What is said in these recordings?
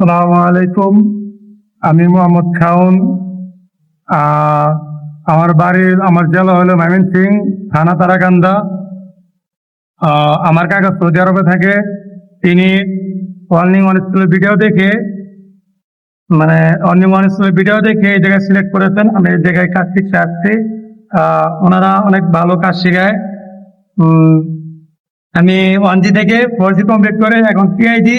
সালাম আলাইকুম। আমি মোহাম্মদ খাউন আমার বাড়ির, আমার জেলা হলো মামিন সিং থানা তারাকান্দা। আমার কাকা সৌদি আরবে থাকে। তিনি ওয়ার্নিং অন স্কুলের ভিডিও দেখে মানে অর্নিং অন স্কুলের ভিডিও দেখে এই জায়গায় সিলেক্ট করেছেন। আমি এই জায়গায় কাজ শিখতে আসছি। ওনারা অনেক ভালো কাজ শেখায়। আমি ওয়ান জি থেকে ফোর জি কমপ্লিট করে এখন পিআইজি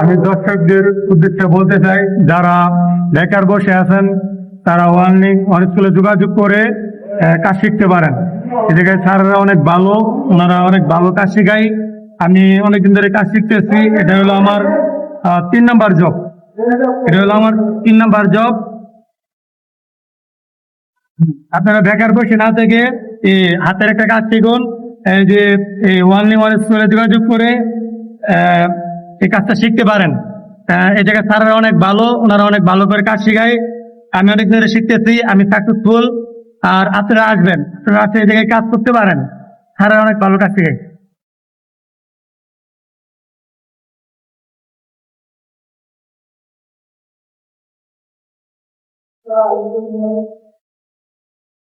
আমি দর্শকদের উদ্দেশ্যে বলতে চাই, যারা বেকার বসে আছেন, তারা ওয়ার্নিং অনেক স্কুলে যোগাযোগ করে কাজ শিখতে পারেন। জায়গায় স্যাররা অনেক ভালো, ওনারা অনেক ভালো কাজ শেখায়। আমি অনেকদিন ধরে কাজ শিখতেছি, এটা হলো আমার তিন নাম্বার জব এটা হলো আমার তিন নাম্বার জব আপনারা বেকার বসে না থেকে হাতের একটা কাজ শিখুন। যে, এই ওয়ানলি ওয়ান স্কুলে যোগাযোগ করে এই কাজটা শিখতে পারেন। এই জায়গায় স্যাররা অনেক ভালো, ওনারা অনেক ভালো করে কাজ শেখায়। আমি অনেক ধরে শিখতেছি, আমি সাকসেসফুল আর আপনারা আসবেন, আপনারা আসলে এই জায়গায় কাজ করতে পারেন। স্যাররা অনেক ভালো কাজ শেখায়।